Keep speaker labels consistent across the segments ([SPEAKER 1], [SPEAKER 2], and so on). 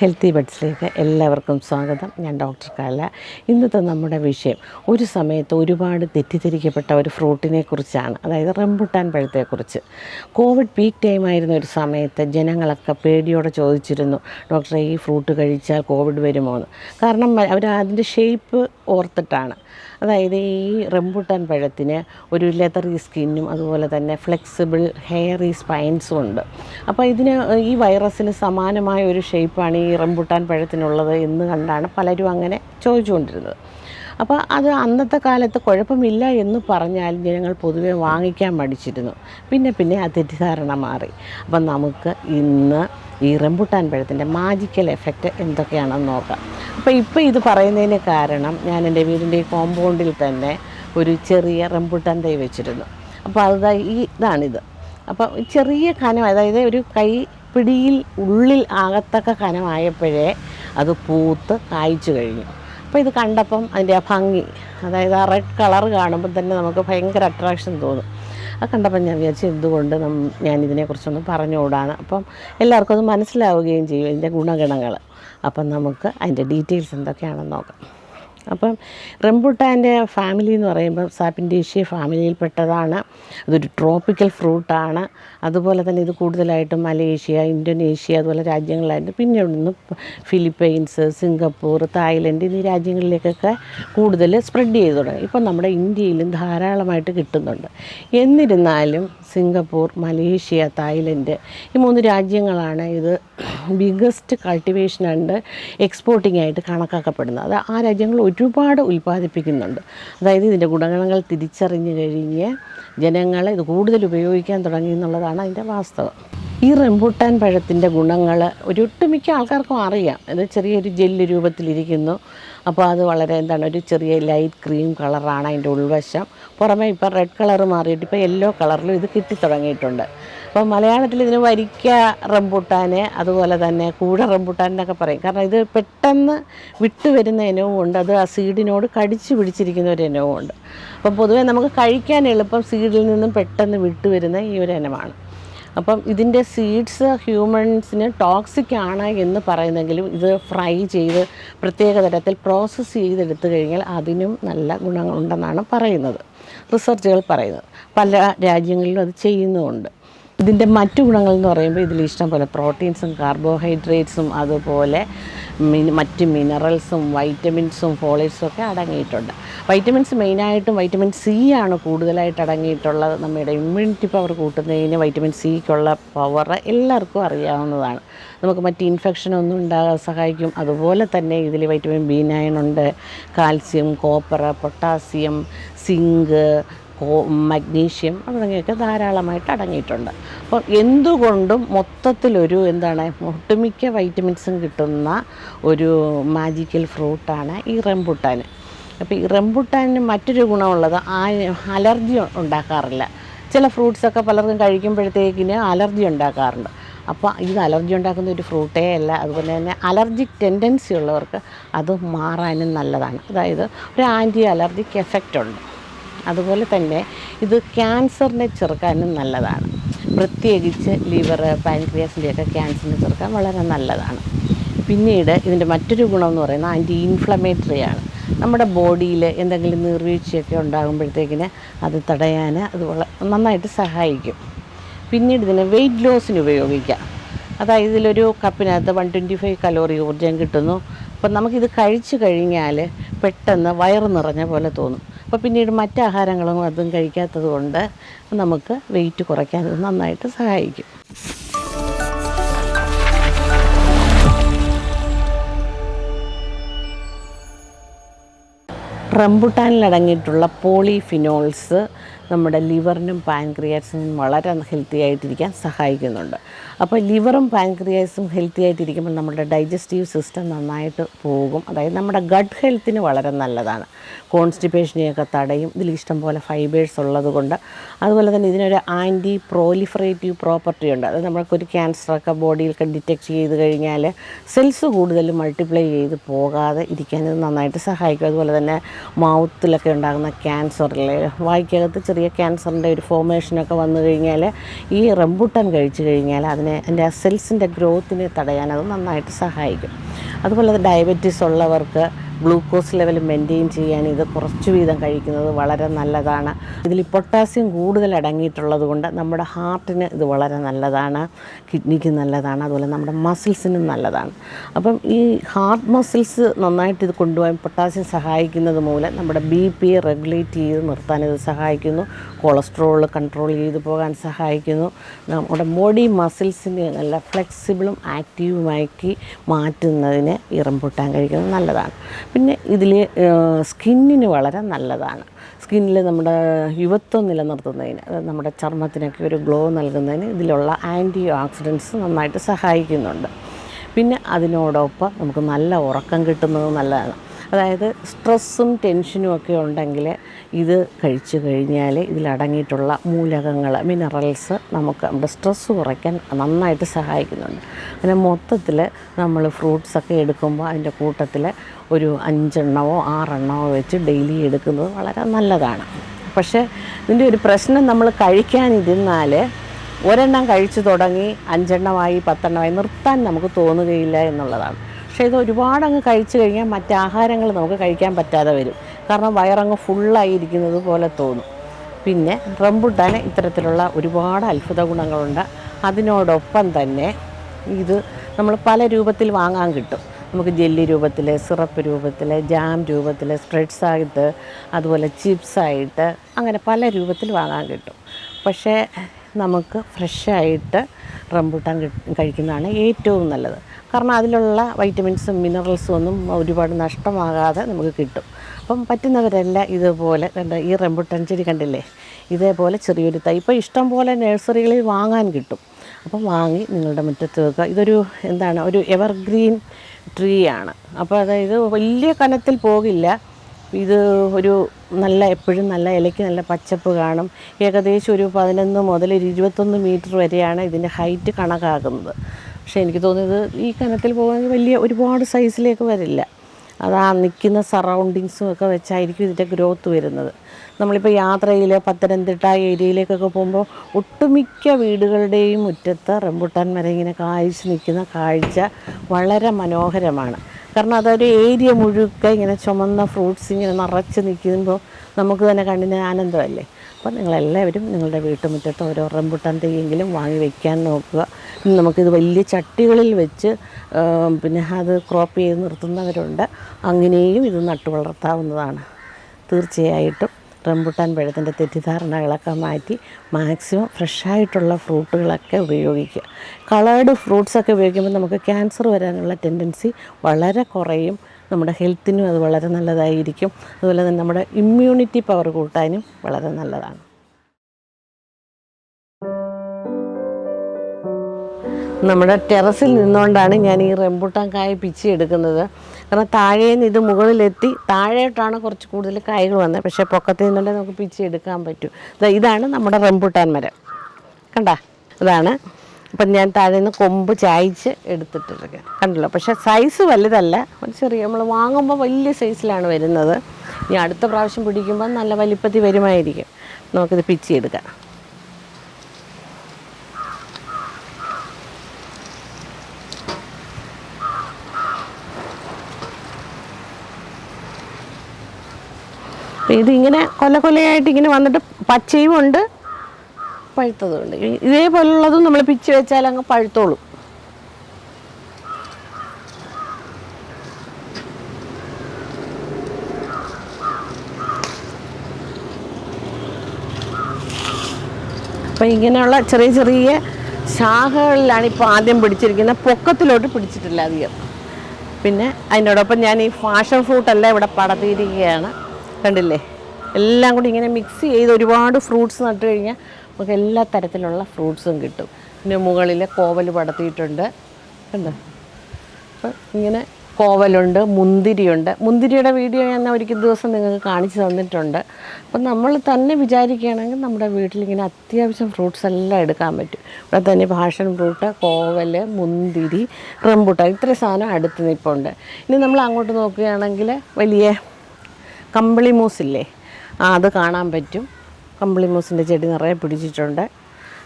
[SPEAKER 1] Healthy ബഡ്സിലേക്ക് എല്ലാവർക്കും സ്വാഗതം. ഞാൻ ഡോക്ടർ കാല. ഇന്നത്തെ നമ്മുടെ വിഷയം ഒരു സമയത്ത് ഒരുപാട് തെറ്റിദ്ധരിക്കപ്പെട്ട ഒരു ഫ്രൂട്ടിനെ കുറിച്ചാണ് അതായത് റംബുട്ടാൻ പഴത്തെക്കുറിച്ച്. കോവിഡ് പീക്ക് ടൈം ആയിരുന്ന ഒരു സമയത്ത് ജനങ്ങളൊക്കെ പേടിയോടെ ചോദിച്ചിരുന്നു ഡോക്ടറെ ഈ ഫ്രൂട്ട് കഴിച്ചാൽ കോവിഡ് വരുമോ എന്ന് കാരണം അവർ അതിന്റെ ഷേപ്പ് ഓർത്തിട്ടാണ്. അതായത് ഈ റംബുട്ടാൻ പഴത്തിന് ഒരു ലെതറി സ്കിന്നും അതുപോലെ തന്നെ ഫ്ലെക്സിബിൾ ഹെയറി സ്പൈൻസും ഉണ്ട്. അപ്പോൾ ഇതിന് ഈ വൈറസിന് സമാനമായ ഒരു ഷേപ്പാണ് ഈ റംബുട്ടാൻ പഴത്തിനുള്ളത് എന്ന് കണ്ടാണ് പലരും അങ്ങനെ ചോദിച്ചുകൊണ്ടിരുന്നത്. അപ്പോൾ അത് അന്നത്തെ കാലത്ത് കുഴപ്പമില്ല എന്ന് പറഞ്ഞാൽ ജനങ്ങൾ പൊതുവെ വാങ്ങിക്കാൻ മടിച്ചിരുന്നു. പിന്നെ പിന്നെ ആ തെറ്റിദ്ധാരണ മാറി. അപ്പം നമുക്ക് ഇന്ന് ഈ റംബുട്ടാൻ പഴത്തിന്റെ മാജിക്കൽ എഫക്റ്റ് എന്തൊക്കെയാണെന്ന് നോക്കാം. അപ്പോൾ ഇപ്പോൾ ഇത് പറയുന്നതിന് കാരണം ഞാൻ എന്റെ വീടിന്റെ കോമ്പൗണ്ടിൽ തന്നെ ഒരു ചെറിയ റംബുട്ടാൻ തൈ വെച്ചിരുന്നു. അപ്പോൾ അത് ഈ ഇതാണിത്. അപ്പോൾ ചെറിയ കനം അതായത് ഒരു കൈ പിടിയിൽ ഉള്ളിൽ ആകത്തക്ക കനമായപ്പോഴേ അത് പൂത്ത് കായ്ച്ചു കഴിഞ്ഞു. അപ്പോൾ ഇത് കണ്ടപ്പം അതിന്റെ ആ ഭംഗി അതായത് ആ റെഡ് കളർ കാണുമ്പോൾ തന്നെ നമുക്ക് ഭയങ്കര അട്രാക്ഷൻ തോന്നും. അത് കണ്ടപ്പോൾ ഞാൻ വിചാരിച്ചു എന്തുകൊണ്ട് ഞാൻ ഇതിനെക്കുറിച്ചൊന്ന് പറഞ്ഞുകൂടാണ് അപ്പം എല്ലാവർക്കും അത് മനസ്സിലാവുകയും ചെയ്യും ഇതിന്റെ ഗുണഗണങ്ങൾ അപ്പം നമുക്ക് അതിന്റെ ഡീറ്റെയിൽസ് എന്തൊക്കെയാണെന്ന് നോക്കാം. അപ്പം റംബുട്ടാന്റെ ഫാമിലി എന്ന് പറയുമ്പോൾ സാപ്പിൻഡേഷ്യ ഫാമിലിയിൽപ്പെട്ടതാണ്. അതൊരു ട്രോപ്പിക്കൽ ഫ്രൂട്ടാണ്. അതുപോലെ തന്നെ ഇത് കൂടുതലായിട്ടും മലേഷ്യ ഇന്തോനേഷ്യ അതുപോലെ രാജ്യങ്ങളായിട്ട് പിന്നെ ഇവിടുന്ന് ഫിലിപ്പൈൻസ് സിംഗപ്പൂർ തായ്ലൻഡ് എന്നീ രാജ്യങ്ങളിലേക്കൊക്കെ കൂടുതൽ സ്പ്രെഡ് ചെയ്ത് തുടങ്ങി. ഇപ്പം നമ്മുടെ ഇന്ത്യയിലും ധാരാളമായിട്ട് കിട്ടുന്നുണ്ട്. എന്നിരുന്നാലും സിംഗപ്പൂർ മലേഷ്യ തായ്ലൻഡ് ഈ മൂന്ന് രാജ്യങ്ങളാണ് ഇത് ബിഗസ്റ്റ് കൾട്ടിവേഷൻ ആൻഡ് എക്സ്പോർട്ടിംഗ് ആയിട്ട് കണക്കാക്കപ്പെടുന്നത്. അത് ആ രാജ്യങ്ങൾ ഒരുപാട് ഉൽപ്പാദിപ്പിക്കുന്നുണ്ട്. അതായത് ഇതിന്റെ ഗുണഗണങ്ങൾ തിരിച്ചറിഞ്ഞു കഴിഞ്ഞ് ജനങ്ങൾ ഇത് കൂടുതൽ ഉപയോഗിക്കാൻ തുടങ്ങി എന്നുള്ളതാണ് അതിന്റെ വാസ്തവം. ഈ റംബൂട്ടാൻ പഴത്തിന്റെ ഗുണങ്ങൾ ഒരു ഒട്ടുമിക്ക ആൾക്കാർക്കും അറിയാം. അത് ചെറിയൊരു ജെല്ല് രൂപത്തിലിരിക്കുന്നു. അപ്പോൾ അത് വളരെ എന്താണ് ഒരു ചെറിയ ലൈറ്റ് ക്രീം കളറാണ് അതിന്റെ ഉൾവശം. പുറമേ ഇപ്പോൾ റെഡ് കളർ മാറിയിട്ട് ഇപ്പോൾ യെല്ലോ കളറിലും ഇത് കിട്ടി തുടങ്ങിയിട്ടുണ്ട്. അപ്പോൾ മലയാളത്തിൽ ഇതിന് വരിക്ക റംബൂട്ടാനെ അതുപോലെ തന്നെ കൂട റംബുട്ടാൻ പറയും. കാരണം ഇത് പെട്ടെന്ന് വിട്ടുവരുന്ന ഇനവും ഉണ്ട് അത് ആ സീഡിനോട് കടിച്ചു പിടിച്ചിരിക്കുന്ന ഒരു ഇനവും ഉണ്ട് അപ്പം പൊതുവേ നമുക്ക് കഴിക്കാൻ എളുപ്പം സീഡിൽ നിന്നും പെട്ടെന്ന് വിട്ടുവരുന്ന ഈ ഒരു ഇനമാണ്. അപ്പം ഇതിന്റെ സീഡ്സ് ഹ്യൂമൻസിന് ടോക്സിക് ആണ് എന്ന് പറയുന്നെങ്കിലും ഇത് ഫ്രൈ ചെയ്ത് പ്രത്യേക തരത്തിൽ പ്രോസസ്സ് ചെയ്തെടുത്തു കഴിഞ്ഞാൽ അതിനും നല്ല ഗുണങ്ങളുണ്ടെന്നാണ് പറയുന്നത്. റിസർച്ചുകൾ പറയുന്നത്. പല രാജ്യങ്ങളിലും അത് ചെയ്യുന്നുമുണ്ട്. ഇതിന്റെ മറ്റു ഗുണങ്ങൾ എന്ന് പറയുമ്പോൾ ഇതിൽ ഇഷ്ടം പോലെ പ്രോട്ടീൻസും കാർബോഹൈഡ്രേറ്റ്സും അതുപോലെ മറ്റ് മിനറൽസും വൈറ്റമിൻസും ഫോളേറ്റ്സും ഒക്കെ അടങ്ങിയിട്ടുണ്ട്. വൈറ്റമിൻസ് മെയിനായിട്ടും വൈറ്റമിൻ സി ആണ് കൂടുതലായിട്ട് അടങ്ങിയിട്ടുള്ളത്. നമ്മുടെ ഇമ്മ്യൂണിറ്റി പവർ കൂട്ടുന്നതിന് വൈറ്റമിൻ സിക്കുള്ള പവർ എല്ലാവർക്കും അറിയാവുന്നതാണ്. നമുക്ക് മറ്റ് ഇൻഫെക്ഷനൊന്നും ഉണ്ടാകാൻ സഹായിക്കും. അതുപോലെ തന്നെ ഇതിൽ വൈറ്റമിൻ ബി നയൻ ഉണ്ട്. Calcium copper potassium zinc magnesium തുടങ്ങിയൊക്കെ ധാരാളമായിട്ട് അടങ്ങിയിട്ടുണ്ട്. അപ്പോൾ എന്തുകൊണ്ടും മൊത്തത്തിലൊരു എന്താണ് ഒട്ടുമിക്ക വൈറ്റമിൻസും കിട്ടുന്ന ഒരു മാജിക്കൽ ഫ്രൂട്ടാണ് ഈ റംബുട്ടാൻ. അപ്പോൾ ഈ റംബുട്ടാന് മറ്റൊരു ഗുണമുള്ളത് ആ അലർജി ഉണ്ടാക്കാറില്ല. ചില ഫ്രൂട്ട്സൊക്കെ പലർക്കും കഴിക്കുമ്പോഴത്തേക്കിന് അലർജി ഉണ്ടാക്കാറുണ്ട്. അപ്പോൾ ഇത് അലർജി ഉണ്ടാക്കുന്ന ഒരു ഫ്രൂട്ടേ അല്ല. അതുപോലെ തന്നെ അലർജിക് ടെൻഡൻസി ഉള്ളവർക്ക് അത് മാറാനും നല്ലതാണ്. അതായത് ഒരു ആന്റി അലർജിക് എഫക്റ്റ് ഉണ്ട്. അതുപോലെ തന്നെ ഇത് ക്യാൻസറിനെ ചെറുക്കാനും നല്ലതാണ്. പ്രത്യേകിച്ച് ലിവർ പാൻക്രിയാസിന്റെയൊക്കെ ക്യാൻസറിനെ ചെറുക്കാൻ വളരെ നല്ലതാണ്. പിന്നീട് ഇതിന്റെ മറ്റൊരു ഗുണം എന്ന് പറയുന്നത് ആന്റി ഇൻഫ്ലമേറ്ററി ആണ്. നമ്മുടെ ബോഡിയിൽ എന്തെങ്കിലും നീർവീഴ്ചയൊക്കെ ഉണ്ടാകുമ്പോഴത്തേക്കിന് അത് തടയാൻ അത് നന്നായിട്ട് സഹായിക്കും. പിന്നീട് ഇതിനെ വെയിറ്റ് ലോസിന് ഉപയോഗിക്കാം. അതായത് ഇതിലൊരു കപ്പിനകത്ത് വൺ ട്വന്റി ഫൈവ് കലോറി ഊർജം കിട്ടുന്നു. അപ്പം നമുക്കിത് കഴിച്ചു കഴിഞ്ഞാൽ പെട്ടെന്ന് വയറ് നിറഞ്ഞ പോലെ തോന്നും. അപ്പോൾ പിന്നീട് മറ്റ് ആഹാരങ്ങളും അതും കഴിക്കാത്തത് കൊണ്ട് നമുക്ക് വെയിറ്റ് കുറയ്ക്കാൻ നന്നായിട്ട് സഹായിക്കും. റംബുട്ടാനിലടങ്ങിയിട്ടുള്ള പോളിഫിനോൾസ് നമ്മുടെ ലിവറിനും പാൻക്രിയാസിനും വളരെ ഹെൽത്തി ആയിട്ടിരിക്കാൻ സഹായിക്കുന്നുണ്ട്. അപ്പോൾ ലിവറും പാൻക്രിയാസും ഹെൽത്തി ആയിട്ടിരിക്കുമ്പോൾ നമ്മുടെ ഡൈജസ്റ്റീവ് സിസ്റ്റം നന്നായിട്ട് പോകും. അതായത് നമ്മുടെ ഗട്ട് ഹെൽത്തിന് വളരെ നല്ലതാണ്. കോൺസ്റ്റിപ്പേഷനെയൊക്കെ തടയും. ഇതിൽ ഇഷ്ടംപോലെ ഫൈബേഴ്സ് ഉള്ളതുകൊണ്ട് അതുപോലെ തന്നെ ഇതിനൊരു ആന്റി പ്രോലിഫറേറ്റീവ് പ്രോപ്പർട്ടി ഉണ്ട്. അത് നമ്മൾക്കൊരു ക്യാൻസറൊക്കെ ബോഡിയിലൊക്കെ ഡിറ്റക്ട് ചെയ്ത് കഴിഞ്ഞാൽ സെൽസ് കൂടുതൽ മൾട്ടിപ്ലൈ ചെയ്ത് പോകാതെ ഇരിക്കാൻ ഇത് നന്നായിട്ട് സഹായിക്കും. അതുപോലെ തന്നെ മൗത്തിലൊക്കെ ഉണ്ടാകുന്ന ക്യാൻസറിൽ വായിക്കകത്ത് ചെറിയ ചെറിയ ക്യാൻസറിന്റെ ഒരു ഫോമേഷനൊക്കെ വന്നു കഴിഞ്ഞാൽ ഈ റംബുട്ടാൻ കഴിച്ചു കഴിഞ്ഞാൽ അതിനെ അതിന്റെ സെൽസിന്റെ ഗ്രോത്തിനെ തടയാൻ അത് നന്നായിട്ട് സഹായിക്കും. അതുപോലെ ഡയബറ്റീസ് ഉള്ളവർക്ക് ഗ്ലൂക്കോസ് ലെവൽ മെയിന്റെയിൻ ചെയ്യാൻ ഇത് കുറച്ച് വീതം കഴിക്കുന്നത് വളരെ നല്ലതാണ്. ഇതിൽ പൊട്ടാസ്യം കൂടുതൽ അടങ്ങിയിട്ടുള്ളത് കൊണ്ട് നമ്മുടെ ഹാർട്ടിന് ഇത് വളരെ നല്ലതാണ് കിഡ്നിക്ക് നല്ലതാണ് അതുപോലെ നമ്മുടെ മസിൽസിനും നല്ലതാണ്. അപ്പം ഈ ഹാർട്ട് മസിൽസ് നന്നായിട്ട് ഇത് കൊണ്ടുപോകാൻ പൊട്ടാസ്യം സഹായിക്കുന്നത് മൂലം നമ്മുടെ ബി പി റെഗുലേറ്റ് ചെയ്ത് നിർത്താൻ ഇത് സഹായിക്കുന്നു കൊളസ്ട്രോൾ കൺട്രോൾ ചെയ്ത് പോകാൻ സഹായിക്കുന്നു. നമ്മുടെ ബോഡി മസിൽസിനെ നല്ല ഫ്ലെക്സിബിളും ആക്റ്റീവുമാക്കി മാറ്റുന്നതിന് ഈ പൊട്ടാൻ കഴിക്കുന്നത് നല്ലതാണ്. പിന്നെ ഇതിൽ സ്കിന്നിന് വളരെ നല്ലതാണ്. സ്കിന്നിൽ നമ്മുടെ യുവത്വം നിലനിർത്തുന്നതിന് അതായത് നമ്മുടെ ചർമ്മത്തിനൊക്കെ ഒരു ഗ്ലോ നൽകുന്നതിന് ഇതിലുള്ള ആന്റി ഓക്സിഡൻസ് നന്നായിട്ട് സഹായിക്കുന്നുണ്ട്. പിന്നെ അതിനോടൊപ്പം നമുക്ക് നല്ല ഉറക്കം കിട്ടുന്നത് നല്ലതാണ്. അതായത് സ്ട്രെസ്സും ടെൻഷനും ഒക്കെ ഉണ്ടെങ്കിൽ ഇത് കഴിച്ചു കഴിഞ്ഞാൽ ഇതിലടങ്ങിയിട്ടുള്ള മൂലകങ്ങൾ മിനറൽസ് നമുക്ക് നമ്മുടെ സ്ട്രെസ്സ് കുറയ്ക്കാൻ നന്നായിട്ട് സഹായിക്കുന്നുണ്ട്. അങ്ങനെ മൊത്തത്തിൽ നമ്മൾ ഫ്രൂട്ട്സൊക്കെ എടുക്കുമ്പോൾ അതിന്റെ കൂട്ടത്തിൽ ഒരു അഞ്ചെണ്ണമോ ആറെണ്ണമോ വെച്ച് ഡെയിലി എടുക്കുന്നത് വളരെ നല്ലതാണ്. പക്ഷേ ഇതിന്റെ ഒരു പ്രശ്നം നമ്മൾ കഴിക്കാനിരുന്നാൽ ഒരെണ്ണം കഴിച്ചു തുടങ്ങി അഞ്ചെണ്ണമായി പത്തെണ്ണമായി നിർത്താൻ നമുക്ക് തോന്നുകയില്ല എന്നുള്ളതാണ്. പക്ഷേ ഇത് ഒരുപാട് അങ്ങ് കഴിച്ചു കഴിഞ്ഞാൽ മറ്റ് ആഹാരങ്ങൾ നമുക്ക് കഴിക്കാൻ പറ്റാതെ വരും. കാരണം വയറങ്ങ് ഫുള്ളായിരിക്കുന്നത് പോലെ തോന്നും. പിന്നെ റംബുട്ടാന് ഇത്തരത്തിലുള്ള ഒരുപാട് അത്ഭുത ഗുണങ്ങളുണ്ട്. അതിനോടൊപ്പം തന്നെ ഇത് നമ്മൾ പല രൂപത്തിൽ വാങ്ങാൻ കിട്ടും. നമുക്ക് ജെല്ലി രൂപത്തിൽ സിറപ്പ് രൂപത്തിൽ ജാം രൂപത്തിൽ സ്പ്രെഡ്സ് ആയിട്ട് അതുപോലെ ചിപ്സ് ആയിട്ട് അങ്ങനെ പല രൂപത്തിൽ വാങ്ങാൻ കിട്ടും. പക്ഷേ നമുക്ക് ഫ്രഷായിട്ട് റംബൂട്ടാൻ കഴിക്കുന്നതാണ് ഏറ്റവും നല്ലത്. കാരണം അതിലുള്ള വൈറ്റമിൻസും മിനറൽസും ഒന്നും ഒരുപാട് നഷ്ടമാകാതെ നമുക്ക് കിട്ടും. അപ്പം പറ്റുന്നവരെല്ലാം ഇതുപോലെ കണ്ട ഈ റെമ്പുട്ടൻ ചെടി കണ്ടില്ലേ? ഇതേപോലെ ചെറിയൊരു തൈ. ഇപ്പോൾ ഇഷ്ടം പോലെ നഴ്സറികളിൽ വാങ്ങാൻ കിട്ടും. അപ്പം വാങ്ങി നിങ്ങളുടെ മുറ്റത്ത് വെക്കുക. ഇതൊരു എന്താണ്? ഒരു എവർഗ്രീൻ ട്രീ ആണ് അപ്പോൾ അതായത് വലിയ കനത്തിൽ പോകില്ല. ഇത് ഒരു നല്ല എപ്പോഴും നല്ല ഇലയ്ക്ക് നല്ല പച്ചപ്പ് കാണും. ഏകദേശം ഒരു പതിനൊന്ന് മുതൽ ഒരു ഇരുപത്തൊന്ന് മീറ്റർ വരെയാണ് ഇതിന്റെ ഹൈറ്റ് കണക്കാക്കുന്നത്. പക്ഷേ എനിക്ക് തോന്നിയത് ഈ കനത്തിൽ പോകുമെങ്കിൽ വലിയ ഒരുപാട് സൈസിലേക്ക് വരില്ല. അത് ആ നിൽക്കുന്ന സറൗണ്ടിങ്സും ഒക്കെ വെച്ചായിരിക്കും ഇതിന്റെ ഗ്രോത്ത് വരുന്നത്. നമ്മളിപ്പോൾ യാത്രയിൽ പത്തനംതിട്ട ഏരിയയിലേക്കൊക്കെ പോകുമ്പോൾ ഒട്ടുമിക്ക വീടുകളുടെയും മുറ്റത്ത് റംബുട്ടാൻ മരം ഇങ്ങനെ കായ്ച്ച് നിൽക്കുന്ന കാഴ്ച വളരെ മനോഹരമാണ്. കാരണം അതൊരു ഏരിയ മുഴുക്ക ഇങ്ങനെ ചുമന്ന ഫ്രൂട്ട്സ് ഇങ്ങനെ നിറച്ച് നിൽക്കുമ്പോൾ നമുക്ക് തന്നെ കണ്ണിന് ആനന്ദമല്ലേ? അപ്പം നിങ്ങളെല്ലാവരും നിങ്ങളുടെ വീട്ടുമുറ്റത്ത് ഓരോ റംബുട്ടാൻ തെയ്യെങ്കിലും വാങ്ങി വയ്ക്കാൻ നോക്കുക. നമുക്കിത് വലിയ ചട്ടികളിൽ വെച്ച് പിന്നെ അത് ക്രോപ്പ് ചെയ്ത് നിർത്തുന്നവരുണ്ട്. അങ്ങനെയും ഇത് നട്ടു വളർത്താവുന്നതാണ്. തീർച്ചയായിട്ടും റംബുട്ടാൻ പഴത്തിന്റെ തെറ്റിദ്ധാരണകളൊക്കെ മാറ്റി മാക്സിമം ഫ്രഷായിട്ടുള്ള ഫ്രൂട്ടുകളൊക്കെ ഉപയോഗിക്കുക. കളേർഡ് ഫ്രൂട്ട്സൊക്കെ ഉപയോഗിക്കുമ്പോൾ നമുക്ക് ക്യാൻസർ വരാനുള്ള ടെൻഡൻസി വളരെ കുറയും. നമ്മുടെ ഹെൽത്തിനും അത് വളരെ നല്ലതായിരിക്കും. അതുപോലെ തന്നെ നമ്മുടെ ഇമ്മ്യൂണിറ്റി പവർ കൂട്ടാനും വളരെ നല്ലതാണ്. നമ്മുടെ ടെറസിൽ നിന്നുകൊണ്ടാണ് ഞാൻ ഈ റെമ്പൂട്ടാൻ കായ പിച്ചി എടുക്കുന്നത്. കാരണം താഴേ നിന്ന് ഇത് മുകളിലെത്തി താഴെയായിട്ടാണ് കുറച്ച് കൂടുതൽ കായകൾ വന്നത്. പക്ഷേ പൊക്കത്തിൽ നിന്നുണ്ടെങ്കിൽ നമുക്ക് പിച്ചി എടുക്കാൻ പറ്റും. ഇതാണ് നമ്മുടെ റെമ്പൂട്ടാൻ മരം. കണ്ട? ഇതാണ് അപ്പം ഞാൻ താഴെ നിന്ന് കൊമ്പ് ചായച്ച് എടുത്തിട്ടിരിക്കുക കണ്ടല്ലോ? പക്ഷേ സൈസ് വലുതല്ല. ചെറിയ നമ്മൾ വാങ്ങുമ്പോൾ വലിയ സൈസിലാണ് വരുന്നത്. ഇനി അടുത്ത പ്രാവശ്യം പിടിക്കുമ്പോൾ നല്ല വലിപ്പത്തിൽ വരുമായിരിക്കും. നമുക്കിത് പിച്ചി എടുക്കാം അപ്പം ഇതിങ്ങനെ കൊല കൊലയായിട്ട് ഇങ്ങനെ വന്നിട്ട് പച്ചയും ഉണ്ട്. പഴുത്തതും ഉണ്ട് ഇ- ഇതേപോലുള്ളതും നമ്മൾ പിച്ച് വെച്ചാൽ അങ്ങ് പഴുത്തോളും. അപ്പം ഇങ്ങനെയുള്ള ചെറിയ ചെറിയ ശാഖകളിലാണ് ഇപ്പോൾ ആദ്യം പിടിച്ചിരിക്കുന്നത്. പൊക്കത്തിലോട്ട് പിടിച്ചിട്ടില്ല അധികം. പിന്നെ അതിനോടൊപ്പം ഞാൻ ഈ ഫാഷൻ ഫ്രൂട്ടെല്ലാം ഇവിടെ പടത്തിയിരിക്കുകയാണ് കണ്ടില്ലേ? എല്ലാം കൂടി ഇങ്ങനെ മിക്സ് ചെയ്ത് ഒരുപാട് ഫ്രൂട്ട്സ് നട്ടു കഴിഞ്ഞാൽ നമുക്ക് എല്ലാ തരത്തിലുള്ള ഫ്രൂട്ട്സും കിട്ടും. പിന്നെ മുകളിൽ കോവൽ പടത്തിയിട്ടുണ്ട്. കണ്ടോ? അപ്പം ഇങ്ങനെ കോവലുണ്ട് മുന്തിരിയുണ്ട്. മുന്തിരിയുടെ വീഡിയോ ഞാൻ ഒരിക്കൽ ദിവസം നിങ്ങൾക്ക് കാണിച്ചു തന്നിട്ടുണ്ട്. അപ്പം നമ്മൾ തന്നെ വിചാരിക്കുകയാണെങ്കിൽ നമ്മുടെ വീട്ടിലിങ്ങനെ അത്യാവശ്യം ഫ്രൂട്ട്സ് എല്ലാം എടുക്കാൻ പറ്റും. ഇവിടെ തന്നെ പാഷൻ ഫ്രൂട്ട് കോവൽ മുന്തിരി റംബൂട്ടാൻ ഇത്ര സാധനം അടുത്ത് നിൽപ്പുണ്ട് ഇനി നമ്മൾ അങ്ങോട്ട് നോക്കുകയാണെങ്കിൽ വലിയ കമ്പിളി മൂസില്ലേ ആ അത് കാണാൻ പറ്റും. കമ്പിളിമൂസിന്റെ ചെടി നിറയെ പിടിച്ചിട്ടുണ്ട്.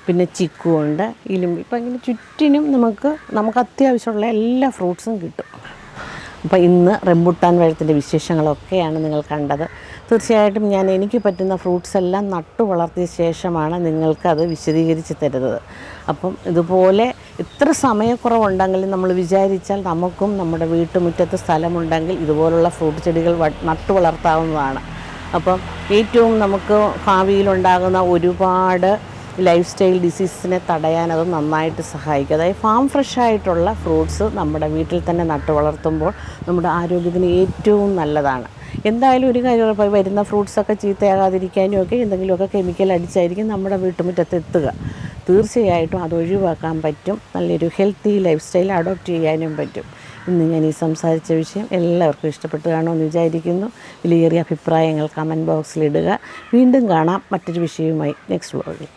[SPEAKER 1] പിന്നെ ചിക്കു ഉണ്ട് ഇലുമ്പി. ഇപ്പം ഇങ്ങനെ ചുറ്റിനും നമുക്ക് നമുക്ക് അത്യാവശ്യമുള്ള എല്ലാ ഫ്രൂട്ട്സും കിട്ടും. അപ്പോൾ ഇന്ന് റെമ്പുട്ടാൻ വഴത്തിന്റെ വിശേഷങ്ങളൊക്കെയാണ് നിങ്ങൾ കണ്ടത്. തീർച്ചയായിട്ടും ഞാൻ എനിക്ക് പറ്റുന്ന ഫ്രൂട്ട്സ് എല്ലാം നട്ടു വളർത്തിയ ശേഷമാണ് നിങ്ങൾക്കത് വിശദീകരിച്ച് തരുന്നത്. അപ്പം ഇതുപോലെ ഇത്ര സമയക്കുറവുണ്ടെങ്കിലും നമ്മൾ വിചാരിച്ചാൽ നമുക്കും നമ്മുടെ വീട്ടുമുറ്റത്ത് സ്ഥലമുണ്ടെങ്കിൽ ഇതുപോലുള്ള ഫ്രൂട്ട് ചെടികൾ നട്ടു വളർത്താവുന്നതാണ്. അപ്പം ഏറ്റവും നമുക്ക് ഭാവിയിലുണ്ടാകുന്ന ഒരുപാട് ലൈഫ് സ്റ്റൈൽ ഡിസീസിനെ തടയാൻ അത് നന്നായിട്ട് സഹായിക്കും. അതായത് ഫാം ഫ്രഷ് ആയിട്ടുള്ള ഫ്രൂട്ട്സ് നമ്മുടെ വീട്ടിൽ തന്നെ നട്ടു വളർത്തുമ്പോൾ നമ്മുടെ ആരോഗ്യത്തിന് ഏറ്റവും നല്ലതാണ്. എന്തായാലും ഒരു കാര്യം ഉറപ്പായി വരുന്ന ഫ്രൂട്ട്സൊക്കെ ചീത്തയാകാതിരിക്കാനും ഒക്കെ എന്തെങ്കിലുമൊക്കെ കെമിക്കൽ അടിച്ചായിരിക്കും നമ്മുടെ വീട്ടുമുറ്റത്ത് എത്തുക. തീർച്ചയായിട്ടും അത് ഒഴിവാക്കാൻ പറ്റും. നല്ലൊരു ഹെൽത്തി ലൈഫ് സ്റ്റൈൽ അഡോപ്റ്റ് ചെയ്യാനും പറ്റും. ഇന്ന് ഞാൻ ഈ സംസാരിച്ച വിഷയം എല്ലാവർക്കും ഇഷ്ടപ്പെട്ട് കാണുമെന്ന് വിചാരിക്കുന്നു. വിലയേറിയ അഭിപ്രായങ്ങൾ കമന്റ് ബോക്സിലിടുക വീണ്ടും കാണാം മറ്റൊരു വിഷയവുമായി. നെക്സ്റ്റ് വ്ളോഗിൽ